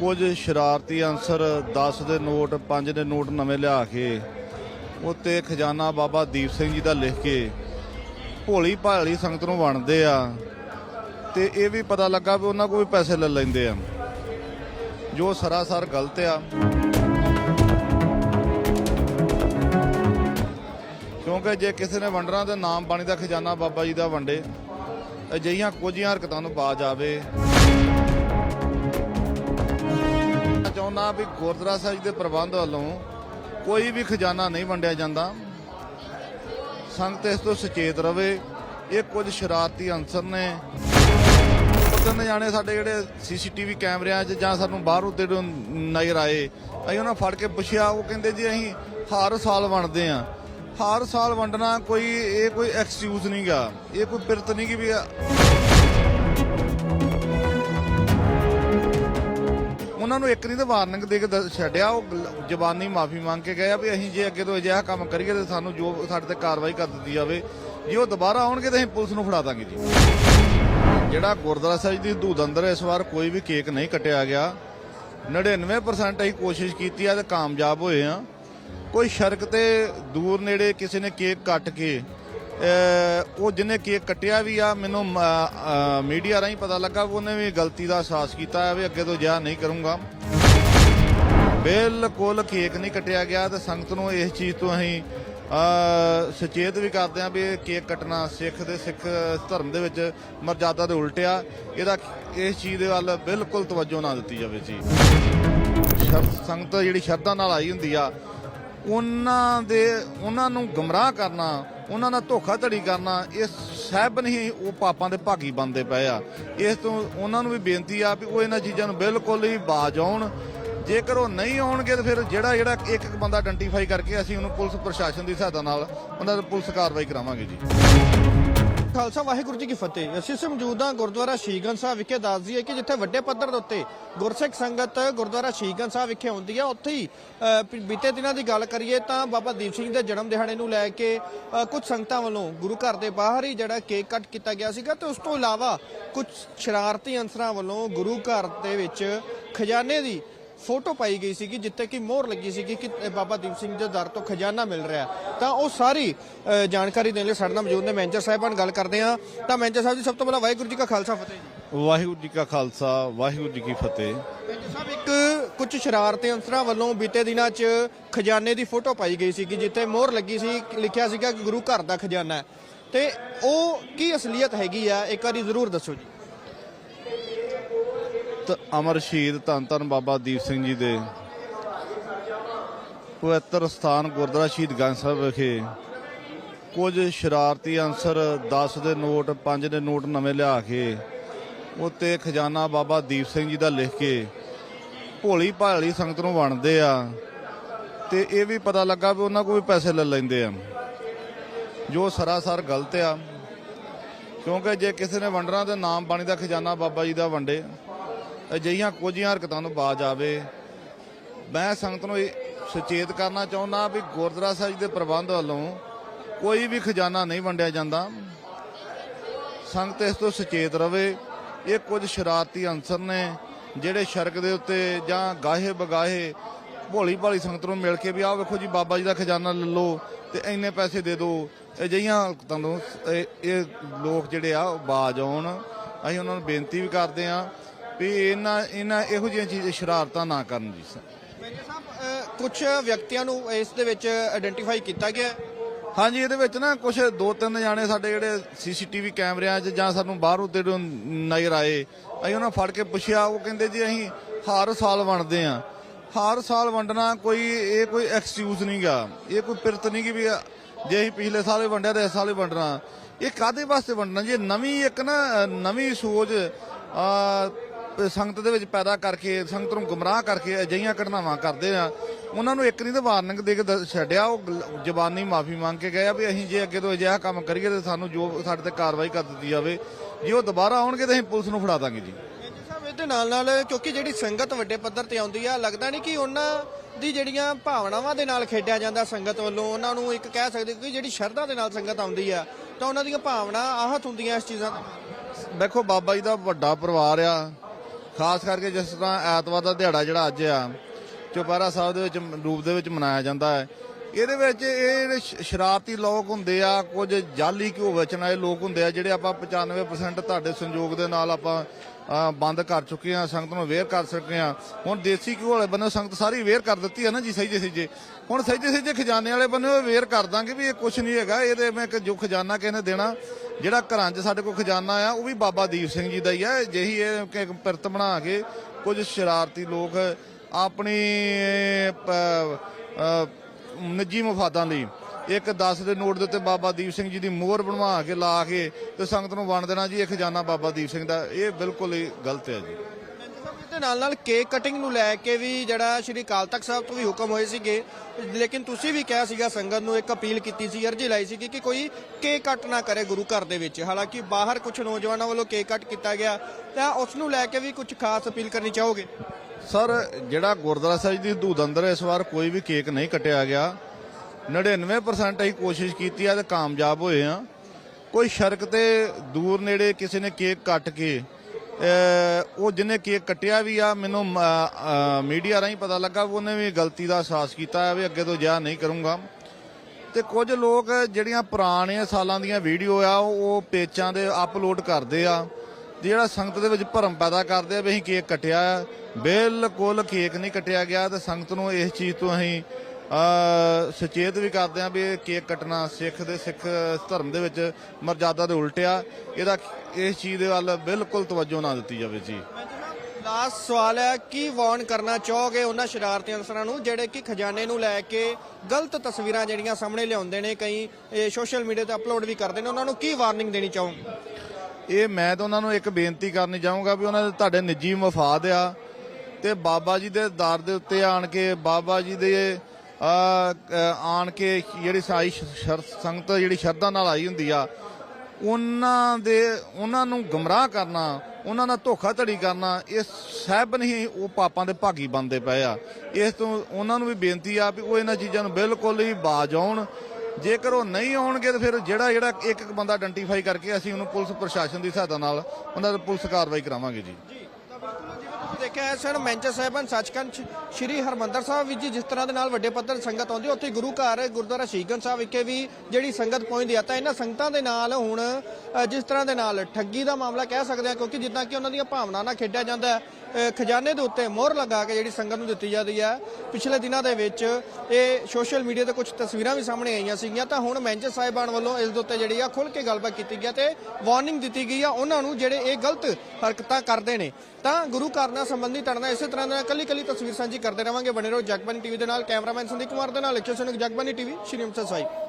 ਕੁਝ ਸ਼ਰਾਰਤੀ ਅਨਸਰ 10 ਦੇ ਨੋਟ 5 ਦੇ ਨੋਟ ਨਵੇਂ ਲਿਆ ਕੇ ਉੱਤੇ ਖਜ਼ਾਨਾ ਬਾਬਾ ਦੀਪ ਸਿੰਘ ਜੀ ਦਾ ਲਿਖ ਕੇ ਭੋਲੀ ਭਾਲੀ ਸੰਗਤ ਨੂੰ ਵੰਡਦੇ ਆ ਤੇ ਇਹ ਵੀ ਪਤਾ ਲੱਗਾ ਵੀ ਉਹਨਾਂ ਕੋਲ ਵੀ ਪੈਸੇ ਲੈ ਲੈਂਦੇ ਆ, ਜੋ ਸਰਾਸਰ ਗਲਤ ਆ। ਕਿਉਂਕਿ ਜੇ ਕਿਸੇ ਨੇ ਵੰਡਣਾ ਤੇ ਨਾਮ ਬਾਣੀ ਦਾ ਖਜ਼ਾਨਾ ਬਾਬਾ ਜੀ ਦਾ ਵੰਡੇ, ਅਜਿਹੀਆਂ ਕੁਝੀਆਂ ਹਰਕਤਾਂ ਨੂੰ ਪਾ ਜਾਵੇ। ਚਾਹੁੰਦਾ ਵੀ ਗੁਰਦੁਆਰਾ ਸਾਹਿਬ ਦੇ ਪ੍ਰਬੰਧ ਵੱਲੋਂ ਕੋਈ ਵੀ ਖਜ਼ਾਨਾ ਨਹੀਂ ਵੰਡਿਆ ਜਾਂਦਾ। ਸੰਗਤ ਇਸ ਤੋਂ ਸੁਚੇਤ ਰਵੇ। ਇਹ ਕੁਝ ਸ਼ਰਾਰਤੀ ਅਨਸਰ ਨੇ। ਉਹ ਤਿੰਨ ਜਾਣੇ ਸਾਡੇ ਜਿਹੜੇ ਸੀਸੀਟੀਵੀ ਕੈਮਰਿਆਂ 'ਚ ਜਾਂ ਸਾਨੂੰ ਬਾਹਰੋਂ ਤੇ ਨਜ਼ਰ ਆਏ, ਅਸੀਂ ਉਹਨਾਂ ਫੜ ਕੇ ਪੁੱਛਿਆ, ਉਹ ਕਹਿੰਦੇ ਜੀ ਅਸੀਂ ਹਰ ਸਾਲ ਵੰਡਦੇ ਆ ਹਰ ਸਾਲ ਵੰਡਣਾ ਕੋਈ, ਇਹ ਕੋਈ ਐਕਸਕਿਊਜ਼ ਨਹੀਂਗਾ ਇਹ ਕੋਈ ਪਿਰਤ ਨਹੀਂ ਕਿ ਵੀ ਉਹਨਾਂ ਨੂੰ ਇੱਕ ਨਹੀਂ ਤਾਂ ਵਾਰਨਿੰਗ ਦੇ ਕੇ ਦ- ਛੱਡਿਆ, ਉਹ ਗਲ- ਜ਼ਬਾਨੀ ਮਾਫੀ ਮੰਗ ਕੇ ਗਏ ਆ ਵੀ ਅਸੀਂ ਜੇ ਅੱਗੇ ਤੋਂ ਅਜਿਹਾ ਕੰਮ ਕਰੀਏ ਤੇ ਸਾਨੂੰ ਜੋ ਸਾਡੇ ਤੇ ਕਾਰਵਾਈ ਕਰ ਦਿੱਤੀ ਜਾਵੇ, ਜੇ ਉਹ ਦੁਬਾਰਾ ਆਉਣਗੇ ਤਾਂ ਅਸੀਂ ਪੁਲਿਸ ਨੂੰ ਫੜਾ ਦਾਂਗੇ ਜੀ। ਜਿਹੜਾ ਗੁਰਦੁਆਰਾ ਸਾਹਿਬ ਦੀ ਹਦੂਦ ਅੰਦਰ ਇਸ ਵਾਰ ਕੋਈ ਵੀ ਕੇਕ ਨਹੀਂ ਕੱਟਿਆ ਗਿਆ। 99% ਅਸੀਂ ਕੋਸ਼ਿਸ਼ ਕੀਤੀ ਆ ਤੇ ਕਾਮਯਾਬ ਹੋਏ ਆ। ਕੋਈ ਸ਼ਰਕ ਤੇ ਦੂਰ ਨੇੜੇ ਕਿਸੇ ਨੇ ਕੇਕ ਕੱਟ ਕੇ ਉਹ ਜਿਹਨੇ ਕੇਕ ਕੱਟਿਆ ਵੀ ਆ, ਮੈਨੂੰ ਮੀਡੀਆ ਰਾਹੀਂ ਪਤਾ ਲੱਗਾ ਵੀ ਉਹਨੇ ਵੀ ਗਲਤੀ ਦਾ ਅਹਿਸਾਸ ਕੀਤਾ ਹੈ ਵੀ ਅੱਗੇ ਤੋਂ ਜਿਆ ਨਹੀਂ ਕਰੂੰਗਾ। ਬਿਲਕੁਲ ਕੇਕ ਨਹੀਂ ਕੱਟਿਆ ਗਿਆ ਤੇ ਸੰਗਤ ਨੂੰ ਇਸ ਚੀਜ਼ ਤੋਂ ਅਸੀਂ ਸੁਚੇਤ ਵੀ ਕਰਦੇ ਹਾਂ ਵੀ ਕੇਕ ਕੱਟਣਾ ਸਿੱਖ ਦੇ, ਸਿੱਖ ਧਰਮ ਦੇ ਵਿੱਚ ਮਰਜ਼ਾਦਾ ਦੇ ਉਲਟ ਆ। ਇਹਦਾ ਇਸ ਚੀਜ਼ ਦੇ ਵੱਲ ਬਿਲਕੁਲ ਤਵੱਜੋ ਨਾ ਦਿੱਤੀ ਜਾਵੇ ਜੀ। ਸੰਗਤ ਜਿਹੜੀ ਸ਼ਰਧਾ ਨਾਲ ਆਈ ਹੁੰਦੀ ਆ, ਉਹਨਾਂ ਦੇ, ਉਹਨਾਂ ਨੂੰ ਗਮਰਾਹ ਕਰਨਾ ਉਹਨਾਂ ਨਾਲ ਧੋਖਾਧੜੀ ਕਰਨਾ, ਇਹ ਸਹਿਬ ਨਹੀਂ, ਉਹ ਪਾਪਾਂ ਦੇ ਭਾਗੀ ਬਣਦੇ ਪਏ ਆ। ਇਸ ਤੋਂ ਉਹਨਾਂ ਨੂੰ ਵੀ ਬੇਨਤੀ ਆ ਵੀ ਉਹ ਇਹਨਾਂ ਚੀਜ਼ਾਂ ਨੂੰ ਬਿਲਕੁਲ ਹੀ ਬਾਜ ਆਉਣ। ਜੇਕਰ ਉਹ ਨਹੀਂ ਆਉਣਗੇ ਤਾਂ ਫਿਰ ਜਿਹੜਾ ਜਿਹੜਾ ਇੱਕ ਇੱਕ ਬੰਦਾ ਆਇਡੈਂਟੀਫਾਈ ਕਰਕੇ ਅਸੀਂ ਉਹਨੂੰ ਪੁਲਿਸ ਪ੍ਰਸ਼ਾਸਨ ਦੀ ਸਹਾਇਤਾ ਨਾਲ ਉਹਨਾਂ ਤੇ ਪੁਲਿਸ ਕਾਰਵਾਈ ਕਰਾਵਾਂਗੇ ਜੀ। ਖਾਲਸਾ ਵਾਹਿਗੁਰੂ ਜੀ ਕੀ ਫਤਿਹ। ਅਸੀਂ ਇਸ ਮੌਜੂਦ ਹਾਂ ਗੁਰਦੁਆਰਾ ਸ਼ੀਗੰਜ ਸਾਹਿਬ ਵਿਖੇ ਦੱਸਦੀ ਹੈ ਕਿ ਜਿੱਥੇ ਵੱਡੇ ਪੱਧਰ ਦੇ ਉੱਤੇ ਗੁਰਸਿੱਖ ਸੰਗਤ ਗੁਰਦੁਆਰਾ ਸ਼ੀਗੰਜ ਸਾਹਿਬ ਵਿਖੇ ਆਉਂਦੀ ਹੈ ਉੱਥੇ ਹੀ ਬੀਤੇ ਦਿਨਾਂ ਦੀ ਗੱਲ ਕਰੀਏ ਤਾਂ ਬਾਬਾ ਦੀਪ ਸਿੰਘ ਦੇ ਜਨਮ ਦਿਹਾੜੇ ਨੂੰ ਲੈ ਕੇ ਅ, ਕੁਝ ਸੰਗਤਾਂ ਵੱਲੋਂ ਗੁਰੂ ਘਰ ਦੇ ਬਾਹਰ ਹੀ ਜਿਹੜਾ ਕੇਕ ਕੱਟ ਕੀਤਾ ਗਿਆ ਸੀਗਾ ਤੇ ਉਸ ਤੋਂ ਇਲਾਵਾ ਕੁਝ ਸ਼ਰਾਰਤੀ ਅਨਸਰਾਂ ਵੱਲੋਂ ਗੁਰੂ ਘਰ ਦੇ ਵਿੱਚ ਖਜ਼ਾਨੇ ਦੀ ਫੋਟੋ ਪਾਈ ਗਈ ਸੀਗੀ ਜਿੱਤੇ ਕਿ ਮੋਹਰ ਲੱਗੀ ਸੀਗੀ ਕਿ ਬਾਬਾ ਦੀਪ ਸਿੰਘ ਦੇ ਦਰ ਤੋਂ ਖਜ਼ਾਨਾ ਮਿਲ ਰਿਹਾ। ਤਾਂ ਉਹ ਸਾਰੀ ਜਾਣਕਾਰੀ ਦੇਣ ਲਈ ਸਾਡੇ ਨਾਲ ਮੌਜੂਦ ਨੇ ਮੈਨੇਜਰ ਸਾਹਿਬਾਨ ਗੱਲ ਕਰਦੇ ਆ ਤਾਂ ਮੈਨੇਜਰ ਸਾਹਿਬ ਜੀ ਸਭ ਤੋਂ ਪਹਿਲਾਂ ਵਾਹਿਗੁਰੂ ਜੀ ਕਾ ਖਾਲਸਾ ਫਤਿਹ ਜੀ। ਵਾਹਿਗੁਰੂ ਜੀ ਕਾ ਖਾਲਸਾ ਵਾਹਿਗੁਰੂ ਜੀ ਕੀ ਫਤਿਹ। ਮੈਨੇਜਰ ਸਾਹਿਬ ਇੱਕ ਕੁਝ ਸ਼ਰਾਰਤੀ ਅੰਸਰਾਂ ਵੱਲੋਂ ਬੀਤੇ ਦਿਨਾਂ 'ਚ ਖਜ਼ਾਨੇ ਦੀ ਫੋਟੋ ਪਾਈ ਗਈ ਸੀਗੀ ਜਿੱਥੇ ਮੋਹਰ ਲੱਗੀ ਸੀ ਲਿਖਿਆ ਸੀਗਾ ਕਿ ਗੁਰੂ ਘਰ ਦਾ ਖਜ਼ਾਨਾ ਤੇ ਉਹ ਕੀ ਅਸਲੀਅਤ ਹੈਗੀ ਆ ਇੱਕ ਵਾਰੀ ਜ਼ਰੂਰ ਦੱਸੋ ਜੀ। ਤ ਅਮਰ ਸ਼ਹੀਦ ਧੰਨ ਧੰਨ ਬਾਬਾ ਦੀਪ ਸਿੰਘ ਜੀ ਦੇ ਪਵਿੱਤਰ ਸਥਾਨ ਗੁਰਦੁਆਰਾ ਸ਼ਹੀਦ ਗੰਜ ਸਾਹਿਬ ਵਿਖੇ ਕੁਝ ਸ਼ਰਾਰਤੀ ਅਨਸਰ 10 ਦੇ ਨੋਟ 5 ਦੇ ਨੋਟ ਨਵੇਂ ਲਿਆ ਕੇ ਉੱਤੇ ਖਜ਼ਾਨਾ ਬਾਬਾ ਦੀਪ ਸਿੰਘ ਜੀ ਦਾ ਲਿਖ ਕੇ ਭੋਲੀ ਭਾਲੀ ਸੰਗਤ ਨੂੰ ਵੰਡਦੇ ਆ ਤੇ ਇਹ ਵੀ ਪਤਾ ਲੱਗਾ ਵੀ ਉਹਨਾਂ ਕੋਲ ਵੀ ਪੈਸੇ ਲੈ ਲੈਂਦੇ ਆ। ਜੋ ਸਰਾਸਰ ਗਲਤ ਆ, ਕਿਉਂਕਿ ਜੇ ਕਿਸੇ ਨੇ ਵੰਡਣਾ ਤੇ ਨਾਮ ਬਾਣੀ ਦਾ ਖਜ਼ਾਨਾ ਬਾਬਾ ਜੀ ਦਾ ਵੰਡੇ। ਅਜਿਹੀਆਂ ਕੁਝੀਆਂ ਹਰਕਤਾਂ ਤੋਂ ਬਾਜ ਆਵੇ। ਮੈਂ ਸੰਗਤ ਨੂੰ ਇਹ ਸੁਚੇਤ ਕਰਨਾ ਚਾਹੁੰਦਾ ਵੀ ਗੁਰਦੁਆਰਾ ਸਾਹਿਬ ਦੇ ਪ੍ਰਬੰਧ ਵੱਲੋਂ ਕੋਈ ਵੀ ਖਜ਼ਾਨਾ ਨਹੀਂ ਵੰਡਿਆ ਜਾਂਦਾ। ਸੰਗਤ ਇਸ ਤੋਂ ਸੁਚੇਤ ਰਵੇ। ਇਹ ਕੁਝ ਸ਼ਰਾਰਤੀ ਅਨਸਰ ਨੇ ਜਿਹੜੇ ਸ਼ਰਕ ਦੇ ਉੱਤੇ ਜਾਂ ਗਾਹੇ ਬਗਾਹੇ ਭੋਲੀ ਭਾਲੀ ਸੰਗਤ ਨੂੰ ਮਿਲ ਕੇ ਵੀ ਆਹ ਵੇਖੋ ਜੀ, ਬਾਬਾ ਜੀ ਦਾ ਖਜ਼ਾਨਾ ਲੈ ਲਓ ਤੇ ਇੰਨੇ ਪੈਸੇ ਦੇ ਦਿਓ। ਅਜਿਹੀਆਂ ਤੁਹਾਨੂੰ ਇਹ ਇਹ ਲੋਕ ਜਿਹੜੇ ਆ ਉਹ ਬਾਜ ਆਉਣ। ਅਸੀਂ ਉਹਨਾਂ ਨੂੰ ਬੇਨਤੀ ਵੀ ਕਰਦੇ ਆ ਵੀ ਇਹਨਾਂ ਇਹਨਾਂ ਇਹੋ ਜਿਹੀਆਂ ਚੀਜ਼ਾਂ ਸ਼ਰਾਰਤਾਂ ਨਾ ਕਰਨ ਜੀ ਮੈਨੇਜਰ ਸਾਹਿਬ ਕੁਝ ਵਿਅਕਤੀਆਂ ਨੂੰ ਇਸ ਦੇ ਵਿੱਚ ਆਇਡੈਂਟੀਫਾਈ ਕੀਤਾ ਗਿਆ। ਹਾਂਜੀ ਇਹਦੇ ਵਿੱਚ ਨਾ ਕੁਝ ਦੋ ਤਿੰਨ ਜਾਣੇ ਸਾਡੇ ਜਿਹੜੇ ਸੀਸੀਟੀਵੀ ਕੈਮਰਿਆਂ 'ਚ ਜਾਂ ਸਾਨੂੰ ਬਾਹਰ ਤੋਂ ਨਜ਼ਰ ਆਏ ਅਸੀਂ ਉਹਨਾਂ ਫੜ ਕੇ ਪੁੱਛਿਆ ਉਹ ਕਹਿੰਦੇ ਜੀ ਅਸੀਂ ਹਰ ਸਾਲ ਵੰਡਦੇ ਆ ਹਰ ਸਾਲ ਵੰਡਣਾ ਕੋਈ ਇਹ ਕੋਈ ਐਕਸਕਿਊਜ਼ ਨਹੀਂਗਾ ਇਹ ਕੋਈ ਪਿਰਤ ਨਹੀਂ ਕਿ ਵੀ ਜੇ ਅਸੀਂ ਪਿਛਲੇ ਸਾਲ ਹੀ ਵੰਡਿਆ ਤੇ ਇਸ ਸਾਲ ਹੀ ਵੰਡਣਾ। ਇਹ ਕਾਦੇ ਵਾਸਤੇ ਵੰਡਣਾ? ਜੀ ਨਵੀਂ ਇੱਕ ਨਾ ਨਵੀਂ ਸੋਚ ਆ ਸੰਗਤ ਦੇ ਵਿੱਚ ਪੈਦਾ ਕਰਕੇ ਸੰਗਤ ਨੂੰ ਗੁੰਮਰਾਹ ਕਰਕੇ ਅਜਿਹੀਆਂ ਘਟਨਾਵਾਂ ਕਰਦੇ ਆ। ਉਹਨਾਂ ਨੂੰ ਇੱਕ ਨਹੀਂ ਤਾਂ ਵਾਰਨਿੰਗ ਦੇ ਕੇ ਛੱਡਿਆ। ਉਹ ਜ਼ਬਾਨੀ ਮਾਫੀ ਮੰਗ ਕੇ ਗਏ ਆ ਵੀ ਅਸੀਂ ਜੇ ਅੱਗੇ ਤੋਂ ਅਜਿਹਾ ਕੰਮ ਕਰੀਏ ਤੇ ਸਾਨੂੰ ਜੋ ਸਾਡੇ ਤੇ ਕਾਰਵਾਈ ਕਰ ਦਿੱਤੀ ਜਾਵੇ ਜੇ ਉਹ ਦੁਬਾਰਾ ਆਉਣਗੇ ਤਾਂ ਅਸੀਂ ਪੁਲਿਸ ਨੂੰ ਫੜਾ ਦਾਂਗੇ ਜੀ। ਇਹਦੇ ਨਾਲ ਨਾਲ ਕਿਉਂਕਿ ਜਿਹੜੀ ਸੰਗਤ ਵੱਡੇ ਪੱਧਰ ਤੇ ਆਉਂਦੀ ਆ ਲੱਗਦਾ ਨਹੀਂ ਕਿ ਉਹਨਾਂ ਦੀ ਜਿਹੜੀਆਂ ਭਾਵਨਾਵਾਂ ਦੇ ਨਾਲ ਖੇਡਿਆ ਜਾਂਦਾ ਸੰਗਤ ਵੱਲੋਂ ਉਹਨਾਂ ਨੂੰ ਇੱਕ ਕਹਿ ਸਕਦੇ ਕਿ ਜਿਹੜੀ ਸ਼ਰਧਾ ਦੇ ਨਾਲ ਸੰਗਤ ਆਉਂਦੀ ਆ ਤਾਂ ਉਹਨਾਂ ਦੀਆਂ ਭਾਵਨਾ ਆਹਤ ਹੁੰਦੀਆਂ ਇਸ ਚੀਜ਼ਾਂ ਤੋਂ। ਦੇਖੋ ਬਾਬਾ ਜੀ ਦਾ ਵੱਡਾ ਪਰਿਵਾਰ ਆ। ਖਾਸ ਕਰਕੇ ਜਿਸ ਤਰ੍ਹਾਂ ਐਤਵਾਰ ਦਾ ਦਿਹਾੜਾ ਜਿਹੜਾ ਅੱਜ ਆ, ਚੁਪਹਿਰਾ ਸਾਹਿਬ ਦੇ ਵਿੱਚ, ਰੂਪ ਦੇ ਵਿੱਚ ਮਨਾਇਆ ਜਾਂਦਾ ਹੈ। ਇਹਦੇ ਵਿੱਚ ਇਹ ਜਿਹੜੇ ਸ਼- ਸ਼ਰਾਰਤੀ ਲੋਕ ਹੁੰਦੇ ਆ ਕੁਝ ਜਾਲੀ ਘਿਓ ਵੇਚਣ ਵਾਲੇ ਲੋਕ ਹੁੰਦੇ ਆ ਜਿਹੜੇ ਆਪਾਂ 95% ਤੁਹਾਡੇ ਸੰਯੋਗ ਦੇ ਨਾਲ ਆਪਾਂ ਅ, ਬੰਦ ਕਰ ਚੁੱਕੇ ਆ ਸੰਗਤ ਨੂੰ ਅਵੇਅਰ ਕਰ ਚੁੱਕੇ ਆ। ਹੁਣ ਦੇਸੀ ਘਿਓ ਵਾਲੇ ਬੰਨੇ ਸੰਗਤ ਸਾਰੀ ਅਵੇਅਰ ਕਰ ਦਿੱਤੀ ਹੈ ਨਾ ਜੀ ਸਹੀ ਜੇ ਸਹੀ ਜੇ ਹੁਣ ਸਹੀ ਸਹੀ ਖਜ਼ਾਨੇ ਵਾਲੇ ਬੰਨੇ ਅਵੇਅਰ ਕਰ ਦਾਂਗੇ ਵੀ ਇਹ ਕੁਝ ਨਹੀਂ ਹੈਗਾ ਇਹਦੇ ਮੈਂ ਕਿ ਜੋ ਖਜ਼ਾਨਾ ਕਿਸੇ ਨੇ ਦੇਣਾ ਜਿਹੜਾ ਘਰਾਂ 'ਚ ਸਾਡੇ ਕੋਲ ਖਜ਼ਾਨਾ ਆ ਉਹ ਵੀ ਬਾਬਾ ਦੀਪ ਸਿੰਘ ਜੀ ਦਾ ਹੀ ਆ ਜਿਹੀ ਇਹ ਕਿ ਇੱਕ ਪਿਰਤ ਬਣਾ ਕੇ ਕੁਝ ਸ਼ਰਾਰਤੀ ਲੋਕ ਆਪਣੀ ਪ- ਅ, ਨਿੱਜੀ ਮਫਾਦਾਂ ਲਈ। ਇੱਕ 10 ਦੇ ਨੋਟ ਦੇ ਉੱਤੇ ਬਾਬਾ ਦੀਪ ਸਿੰਘ ਜੀ ਦੀ ਮੋਹਰ ਬਣਵਾ ਕੇ, ਲਾ ਕੇ ਤੇ ਸੰਗਤ ਨੂੰ ਵੰਡ ਦੇਣਾ ਜੀ, ਇਹ ਖਜ਼ਾਨਾ ਬਾਬਾ ਦੀਪ ਸਿੰਘ ਦਾ। ਇਹ ਬਿਲਕੁਲ ਹੀ ਗਲਤ ਹੈ ਜੀ। ਦੇ ਨਾਲ ਨਾਲ ਕੇਕ ਕਟਿੰਗ ਨੂੰ ਲੈ ਕੇ ਵੀ ਜਿਹੜਾ ਸ਼੍ਰੀ ਅਕਾਲ ਤਖਤ ਸਾਹਿਬ ਤੋਂ ਵੀ ਹੁਕਮ ਹੋਏ ਸੀਗੇ। ਲੇਕਿਨ ਤੁਸੀਂ ਵੀ ਕਿਹਾ ਸੀਗਾ, ਸੰਗਤ ਨੂੰ ਇੱਕ ਅਪੀਲ ਕੀਤੀ ਸੀ, ਅਰਜੀ ਲਾਈ ਸੀ ਕਿ ਕੋਈ ਕੇਕ ਕੱਟ ਨਾ ਕਰੇ ਗੁਰੂ ਘਰ ਦੇ ਵਿੱਚ। ਹਾਲਾਂਕਿ ਬਾਹਰ ਕੁਝ ਨੌਜਵਾਨਾਂ ਵੱਲੋਂ ਕੇਕ ਕੱਟ ਕੀਤਾ ਗਿਆ। ਤਾਂ ਉਸ ਨੂੰ ਲੈ ਕੇ ਵੀ ਕੁਝ ਖਾਸ ਅਪੀਲ ਕਰਨੀ ਚਾਹੋਗੇ? ਸਰ, ਜਿਹੜਾ ਗੁਰਦੁਆਰਾ ਸਾਹਿਬ ਦੀ ਹਦੂਦ ਅੰਦਰ ਇਸ ਵਾਰ ਕੋਈ ਵੀ ਕੇਕ ਨਹੀਂ ਕੱਟਿਆ ਗਿਆ। 99% ਅਸੀਂ ਕੋਸ਼ਿਸ਼ ਕੀਤੀ ਆ ਤੇ ਕਾਮਯਾਬ ਹੋਏ ਆ ਕੋਈ ਸ਼ਰਕ ਤੇ ਦੂਰ ਨੇੜੇ ਕਿਸੇ ਨੇ ਕੇਕ ਕੱਟ ਕੇ ਉਹ ਜਿਹਨੇ ਕੇਕ ਕੱਟਿਆ ਵੀ ਆ, ਮੈਨੂੰ ਮੀਡੀਆ ਰਾਹੀਂ ਪਤਾ ਲੱਗਾ ਵੀ ਉਹਨੇ ਵੀ ਗਲਤੀ ਦਾ ਅਹਿਸਾਸ ਕੀਤਾ ਹੈ ਵੀ ਅੱਗੇ ਤੋਂ ਜਾ ਨਹੀਂ ਕਰੂੰਗਾ। ਤੇ ਕੁਝ ਲੋਕ ਜਿਹੜੀਆਂ ਪੁਰਾਣੀਆਂ ਸਾਲਾਂ ਦੀਆਂ ਵੀਡੀਓ ਆ, ਉਹ ਉਹ ਪੇਜਾਂ ਦੇ ਅਪਲੋਡ ਕਰਦੇ ਆ। ਜਿਹੜਾ ਸੰਗਤ ਦੇ ਵਿੱਚ ਭਰਮ ਪੈਦਾ ਕਰਦੇ ਆ ਵੀ ਅਸੀਂ ਕੇਕ ਕੱਟਿਆ ਬਿਲਕੁਲ ਕੇਕ ਨਹੀਂ ਕੱਟਿਆ ਗਿਆ ਤੇ ਸੰਗਤ ਨੂੰ ਇਸ ਚੀਜ਼ ਤੋਂ ਅਸੀਂ ਸੁਚੇਤ ਵੀ ਕਰਦੇ ਆ ਵੀ ਇਹ ਕੇਕ ਕੱਟਣਾ ਸਿੱਖ ਦੇ ਸਿੱਖ ਧਰਮ ਦੇ ਵਿੱਚ ਮਰਜ਼ਾਦਾ ਦੇ ਉਲਟ ਆ। ਇਹਦਾ ਇਸ ਚੀਜ਼ ਦੇ ਵੱਲ ਬਿਲਕੁਲ ਤਵੱਜੋ ਨਾ ਦਿੱਤੀ ਜਾਵੇ ਜੀ। ਲਾਸਟ ਸਵਾਲ ਹੈ ਕੀ ਵਾਰਨ ਕਰਨਾ ਚਾਹੋਗੇ ਉਹਨਾਂ ਸ਼ਰਾਰਤੀ ਅਨਸਰਾਂ ਨੂੰ ਜਿਹੜੇ ਕਿ ਖਜ਼ਾਨੇ ਨੂੰ ਲੈ ਕੇ ਗਲਤ ਤਸਵੀਰਾਂ ਜਿਹੜੀਆਂ ਸਾਹਮਣੇ ਲਿਆਉਂਦੇ ਨੇ ਕਈ ਸੋਸ਼ਲ ਮੀਡੀਆ ਤੇ ਅਪਲੋਡ ਵੀ ਕਰਦੇ ਨੇ ਉਹਨਾਂ ਨੂੰ ਕੀ ਵਾਰਨਿੰਗ ਦੇਣੀ ਚਾਹੋਗੇ? ਇਹ ਮੈਂ ਤਾਂ ਉਹਨਾਂ ਨੂੰ ਇੱਕ ਬੇਨਤੀ ਕਰਨੀ ਚਾਹੂੰਗਾ ਵੀ ਉਹਨਾਂ ਦੇ ਤੁਹਾਡੇ ਨਿੱਜੀ ਮਫਾਦ ਆ ਤੇ ਬਾਬਾ ਜੀ ਦੇ ਦਰ ਦੇ ਉੱਤੇ ਆਣ ਕੇ ਬਾਬਾ ਜੀ ਦੇ ਆਣ ਕੇ ਜਿਹੜੀ ਸਾਈ ਸ਼- ਸੰਗਤ ਜਿਹੜੀ ਸ਼ਰਧਾ ਨਾਲ ਆਈ ਹੁੰਦੀ ਆ, ਉਹਨਾਂ ਦੇ, ਉਹਨਾਂ ਨੂੰ ਗਮਰਾਹ ਕਰਨਾ, ਉਹਨਾਂ ਨਾਲ ਧੋਖਾਧੜੀ ਕਰਨਾ, ਇਹ ਸਹਿਬ ਨਹੀਂ, ਉਹ ਪਾਪਾਂ ਦੇ ਭਾਗੀ ਬਣਦੇ ਪਏ ਆ। ਇਸ ਤੋਂ ਉਹਨਾਂ ਨੂੰ ਵੀ ਬੇਨਤੀ ਆ ਵੀ ਉਹ ਇਹਨਾਂ ਚੀਜ਼ਾਂ ਨੂੰ ਬਿਲਕੁਲ ਹੀ ਬਾਜ ਆਉਣ। ਜੇਕਰ ਉਹ ਨਹੀਂ ਆਉਣਗੇ ਤਾਂ ਫਿਰ ਜਿਹੜਾ ਜਿਹੜਾ ਇੱਕ ਇੱਕ ਬੰਦਾ ਆਇਡੈਂਟੀਫਾਈ ਕਰਕੇ ਅਸੀਂ ਉਹਨੂੰ ਪੁਲਿਸ ਪ੍ਰਸ਼ਾਸਨ ਦੀ ਸਹਾਇਤਾ ਨਾਲ, ਉਹਨਾਂ ਦੇ ਪੁਲਿਸ ਕਾਰਵਾਈ ਕਰਾਵਾਂਗੇ ਜੀ। ਦੇਖਿਆ ਹੈ, ਸਰ ਮੈਂਚਰ ਸਾਹਿਬਾਨ ਸੱਚਖੰਡ ਸ਼੍ਰੀ ਹਰਮੰਦਰ ਸਾਹਿਬ ਵਿੱਚ ਜਿਸ ਤਰ੍ਹਾਂ ਦੇ ਨਾਲ ਵੱਡੇ ਪੱਧਰ ਸੰਗਤ ਆਉਂਦੀ ਉੱਥੇ ਗੁਰੂ ਘਰ, ਗੁਰਦੁਆਰਾ ਸ਼ਹੀਦਗੰਜ ਸਾਹਿਬ ਵਿਖੇ ਵੀ ਜਿਹੜੀ ਸੰਗਤ ਪਹੁੰਚਦੀ ਆ ਤਾਂ ਇਹਨਾਂ ਸੰਗਤਾਂ ਦੇ ਨਾਲ ਹੁਣ ਜਿਸ ਤਰ੍ਹਾਂ ਦੇ ਨਾਲ ਠੱਗੀ ਦਾ ਮਾਮਲਾ ਕਹਿ ਸਕਦੇ ਹਾਂ, ਕਿਉਂਕਿ ਜਿੱਦਾਂ ਕਿ ਉਹਨਾਂ ਦੀਆਂ ਭਾਵਨਾ ਨਾਲ ਖੇਡਿਆ ਜਾਂਦਾ ਹੈ ਖਜ਼ਾਨੇ ਦੇ ਉੱਤੇ ਮੋਹਰ ਲਗਾ ਕੇ ਜਿਹੜੀ ਸੰਗਤ ਨੂੰ ਦਿੱਤੀ ਜਾਂਦੀ ਹੈ। ਪਿਛਲੇ ਦਿਨਾਂ ਦੇ ਵਿੱਚ ਇਹ ਸੋਸ਼ਲ ਮੀਡੀਆ ਤੇ ਕੁਝ ਤਸਵੀਰਾਂ ਵੀ ਸਾਹਮਣੇ ਆਈਆਂ ਸੀਗੀਆਂ, ਤਾਂ ਹੁਣ ਮੈਂਚਰ ਸਾਹਿਬਾਨ ਵੱਲੋਂ ਇਸ ਦੇ ਉੱਤੇ ਜਿਹੜੀ ਆ ਖੁੱਲ ਕੇ ਗੱਲਬਾਤ ਕੀਤੀ ਗਈ ਤੇ ਵਾਰਨਿੰਗ ਦਿੱਤੀ ਗਈ ਆ, ਉਹਨਾਂ ਨੂੰ ਜਿਹੜੇ ਇਹ ਗਲਤ ਹਰਕਤਾਂ ਕਰਦੇ ਨੇ। ਤਾਂ ਗੁਰੂ ਘਰ ਨਾਲ ਸੰਬੰਧੀ ਤੜਨਾ ਇਸੇ ਤਰ੍ਹਾਂ ਨਾਲ ਕੱਲੀ ਕੱਲੀ ਤਸਵੀਰ ਸਾਂਝੀ ਕਰਦੇ ਰਵਾਂਗੇ। ਬਣੇ ਰਹੋ ਜਗਬਾਨੀ ਟੀਵੀ ਦੇ ਨਾਲ, ਕੈਮਰਾਮੈਨ ਸੰਦੀਪ ਕੁਮਾਰ ਦੇ ਨਾਲ, ਲਿਖਿਓ ਸੁਣੋ ਜਗਬਾਨੀ ਟੀਵੀ, ਸ਼੍ਰੀ ਅੰਮ੍ਰਿਤਸਰ ਸਾਹਿਬ।